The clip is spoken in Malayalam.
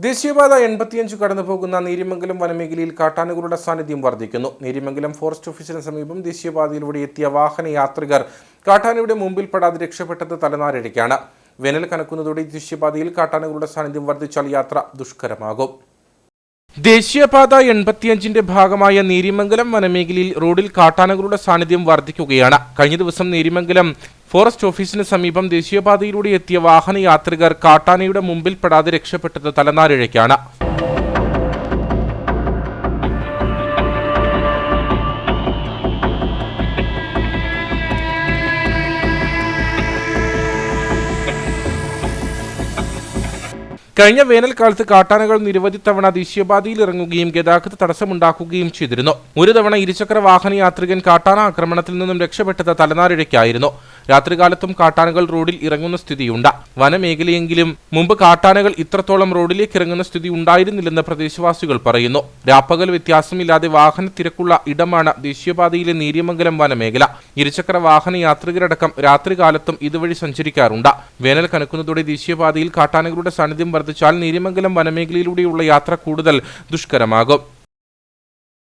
ദേശീയപാത എൺപത്തിയഞ്ച് കടന്നു പോകുന്ന നീരിമംഗലം വനമേഖലയിൽ കാട്ടാനകളുടെ സാന്നിധ്യം വർദ്ധിക്കുന്നു. നീരിമംഗലം ഫോറസ്റ്റ് ഓഫീസിന് സമീപം ദേശീയപാതയിലൂടെ എത്തിയ വാഹന യാത്രികർ കാട്ടാനയുടെ മുമ്പിൽ പെടാതെ രക്ഷപ്പെട്ടത് തലനാരിഴയ്ക്കാണ്. വേനൽ കനക്കുന്നതോടെ ദേശീയപാതയിൽ കാട്ടാനകളുടെ സാന്നിധ്യം വർദ്ധിച്ചാൽ യാത്ര ദുഷ്കരമാകും. ദേശീയപാത എൺപത്തിയഞ്ചിന്റെ ഭാഗമായ നീരിമംഗലം വനമേഖലയിൽ റോഡിൽ കാട്ടാനകളുടെ സാന്നിധ്യം വർദ്ധിക്കുകയാണ്. കഴിഞ്ഞ ദിവസം നീരിമംഗലം ഫോറസ്റ്റ് ഓഫീസിന് സമീപം ദേശീയപാതയിലൂടെ എത്തിയ വാഹനയാത്രികർ കാട്ടാനയുടെ മുമ്പിൽപ്പെടാതെ രക്ഷപ്പെട്ടത് തലനാരിഴയ്ക്കാണ്. കഴിഞ്ഞ വേനൽക്കാലത്ത് കാട്ടാനകൾ നിരവധി തവണ ദേശീയപാതയിൽ ഇറങ്ങുകയും ഗതാഗത തടസ്സമുണ്ടാക്കുകയും ചെയ്തിരുന്നു. ഒരു തവണ ഇരുചക്ര വാഹന യാത്രികൻ കാട്ടാന ആക്രമണത്തിൽ നിന്നും രക്ഷപ്പെട്ടത് തലനാരിഴയ്ക്കായിരുന്നു. രാത്രികാലത്തും കാട്ടാനകൾ റോഡിൽ ഇറങ്ങുന്ന സ്ഥിതിയുണ്ട്. വനമേഖലയെങ്കിലും മുമ്പ് കാട്ടാനകൾ ഇത്രത്തോളം റോഡിലേക്ക് ഇറങ്ങുന്ന സ്ഥിതി ഉണ്ടായിരുന്നില്ലെന്ന് പ്രദേശവാസികൾ പറയുന്നു. രാപ്പകൽ വ്യത്യാസമില്ലാതെ വാഹന തിരക്കുള്ള ഇടമാണ് ദേശീയപാതയിലെ നീര്യമംഗലം വനമേഖല. ഇരുചക്ര വാഹന യാത്രികരടക്കം രാത്രികാലത്തും ഇതുവഴി സഞ്ചരിക്കാറുണ്ട്. വേനൽ കനക്കുന്നതോടെ ദേശീയപാതയിൽ കാട്ടാനകളുടെ സാന്നിധ്യം വർദ്ധിച്ചാൽ നീരിമംഗലം വനമേഖലയിലൂടെയുള്ള യാത്ര കൂടുതൽ ദുഷ്കരമാകും.